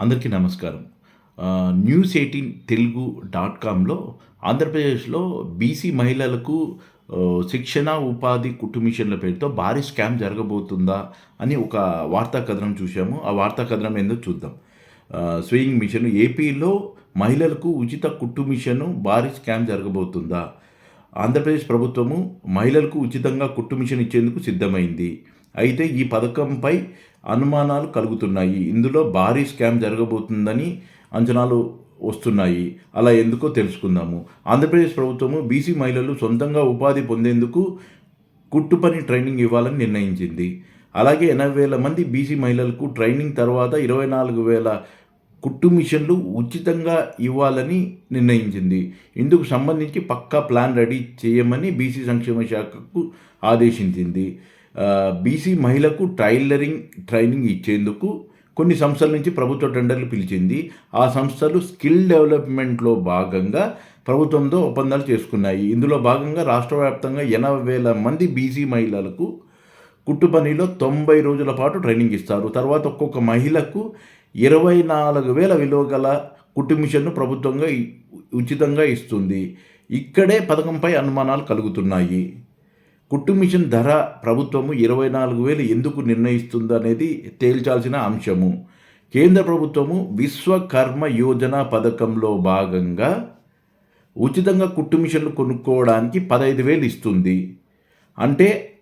అందరికీ నమస్కారం. News eighteen Telugu dot కామ్లో ఆంధ్రప్రదేశ్లో బీసీ మహిళలకు శిక్షణ ఉపాధి కుటుంబిషన్ల పేరుతో భారీ స్కామ్ జరగబోతుందా అని ఒక వార్తా కథనం చూసాము ఆ వార్తా కథనం ఏందో చూద్దాం. ఆ, మిషన్ ఏపీలో మహిళలకు ఉచిత కుట్టు మిషన్ భారీ స్కామ్ జరగబోతుందా? ఆంధ్రప్రదేశ్ ప్రభుత్వము మహిళలకు ఉచితంగా కుట్టు మిషన్ ఇచ్చేందుకు సిద్ధమైంది. అయితే ఈ పథకంపై అనుమానాలు కలుగుతున్నాయి. ఇందులో భారీ స్కామ్ జరగబోతుందని అంచనాలు వస్తున్నాయి. అలా ఎందుకో తెలుసుకుందాము. ఆంధ్రప్రదేశ్ ప్రభుత్వము బీసీ మహిళలు సొంతంగా ఉపాధి పొందేందుకు కుట్టు పని ట్రైనింగ్ ఇవ్వాలని నిర్ణయించింది. అలాగే ఎనభై వేల మంది బీసీ మహిళలకు ట్రైనింగ్ తర్వాత ఇరవై నాలుగు వేల కుట్టు మిషన్లు ఉచితంగా ఇవ్వాలని నిర్ణయించింది. ఇందుకు సంబంధించి పక్కా ప్లాన్ రెడీ చేయమని బీసీ సంక్షేమ శాఖకు ఆదేశించింది. బీసీ మహిళకు టైలరింగ్ ట్రైనింగ్ ఇచ్చేందుకు కొన్ని సంస్థల నుంచి ప్రభుత్వ టెండర్లు పిలిచింది. ఆ సంస్థలు స్కిల్ డెవలప్మెంట్లో భాగంగా ప్రభుత్వంతో ఒప్పందాలు చేసుకున్నాయి. ఇందులో భాగంగా రాష్ట్ర వ్యాప్తంగా ఎనభై వేల మంది బీసీ మహిళలకు కుట్టు పనిలో తొంభై రోజుల పాటు ట్రైనింగ్ ఇస్తారు. తర్వాత ఒక్కొక్క మహిళకు ఇరవై నాలుగు వేల విలువ గల కుట్టు మిషన్ను ప్రభుత్వంగా ఉచితంగా ఇస్తుంది. ఇక్కడే పథకంపై అనుమానాలు కలుగుతున్నాయి. కుట్టు మిషన్ ధర ప్రభుత్వము ఇరవై నాలుగు వేలు ఎందుకు నిర్ణయిస్తుందనేది తేల్చాల్సిన అంశము. కేంద్ర ప్రభుత్వము విశ్వకర్మ యోజన పథకంలో భాగంగా ఉచితంగా కుట్టు మిషన్లు కొనుక్కోవడానికి పదహైదు వేలు ఇస్తుంది. అంటే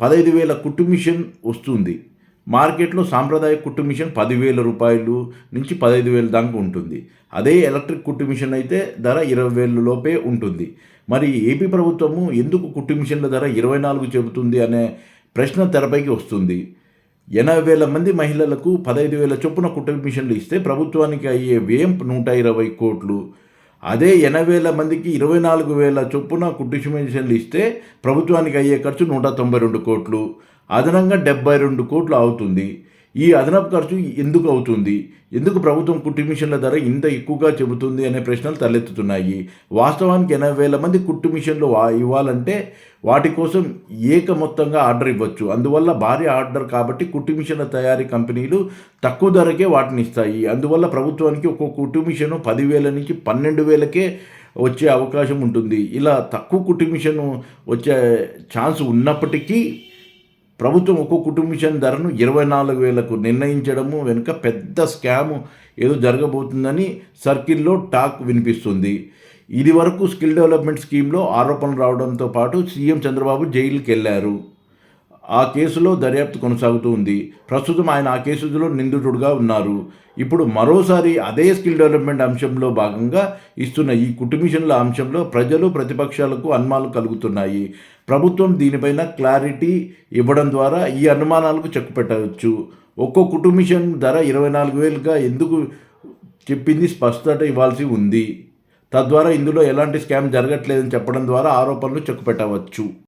పదహైదు వేల కుట్టు మిషన్ వస్తుంది. మార్కెట్లో సాంప్రదాయ కుట్టు మిషన్ పదివేల రూపాయలు నుంచి పదహైదు వేల దాకా ఉంటుంది. అదే ఎలక్ట్రిక్ కుట్టు మిషన్ అయితే ధర ఇరవై వేల లోపే ఉంటుంది. మరి ఏపీ ప్రభుత్వము ఎందుకు కుట్టు మిషన్ల ధర ఇరవై నాలుగు చెబుతుంది అనే ప్రశ్న తెరపైకి వస్తుంది. ఎనభై వేల మంది మహిళలకు పదహైదు వేల చొప్పున కుట్టు మిషన్లు ఇస్తే ప్రభుత్వానికి అయ్యే వ్యయం నూట ఇరవై కోట్లు. అదే ఎనభై వేల మందికి ఇరవై నాలుగు వేల చొప్పున కుట్టు మిషన్లు ఇస్తే ప్రభుత్వానికి అయ్యే ఖర్చు నూట తొంభై రెండు కోట్లు. అదనంగా డెబ్బై రెండు కోట్లు అవుతుంది. ఈ అదనపు ఖర్చు ఎందుకు అవుతుంది? ఎందుకు ప్రభుత్వం కుట్టు మిషన్ల ధర ఇంత ఎక్కువగా చెబుతుంది అనే ప్రశ్నలు తలెత్తుతున్నాయి. వాస్తవానికి ఎనభై వేల మంది కుట్టు మిషన్లు ఇవ్వాలంటే వాటి కోసం ఏక మొత్తంగా ఆర్డర్ ఇవ్వచ్చు. అందువల్ల భారీ ఆర్డర్ కాబట్టి కుట్టు మిషన్ల తయారీ కంపెనీలు తక్కువ ధరకే వాటిని ఇస్తాయి. అందువల్ల ప్రభుత్వానికి ఒక్కొక్క కుట్టు మిషన్ పదివేల నుంచి పన్నెండు వేలకే వచ్చే అవకాశం ఉంటుంది. ఇలా తక్కువ కుట్టు మిషన్ వచ్చే ఛాన్స్ ఉన్నప్పటికీ ప్రభుత్వం ఒక్కో కుటుంబిషన్ ధరను ఇరవై నాలుగు వేలకు నిర్ణయించడము వెనుక పెద్ద స్కామ్ ఏదో జరగబోతుందని సర్కిల్లో టాక్ వినిపిస్తుంది. ఇది వరకు స్కిల్ డెవలప్మెంట్ స్కీమ్లో ఆరోపణలు రావడంతో పాటు సీఎం చంద్రబాబు జైలుకి వెళ్ళారు ఆ కేసులో దర్యాప్తు కొనసాగుతూ ఉంది. ప్రస్తుతం ఆయన ఆ కేసులో నిందితుడుగా ఉన్నారు. ఇప్పుడు మరోసారి అదే స్కిల్ డెవలప్మెంట్ అంశంలో భాగంగా ఇస్తున్న ఈ కుటుంబిషన్ల అంశంలో ప్రజలు ప్రతిపక్షాలకు అనుమానాలు కలుగుతున్నాయి. ప్రభుత్వం దీనిపైన క్లారిటీ ఇవ్వడం ద్వారా ఈ అనుమానాలకు చెక్ పెట్టవచ్చు ఒక్కో కుటుంబిషన్ ధర ఇరవై నాలుగు వేలుగా ఎందుకు చెప్పింది స్పష్టత ఇవ్వాల్సి ఉంది. తద్వారా ఇందులో ఎలాంటి స్కామ్ జరగట్లేదని చెప్పడం ద్వారా ఆరోపణలు చెక్ పెట్టవచ్చు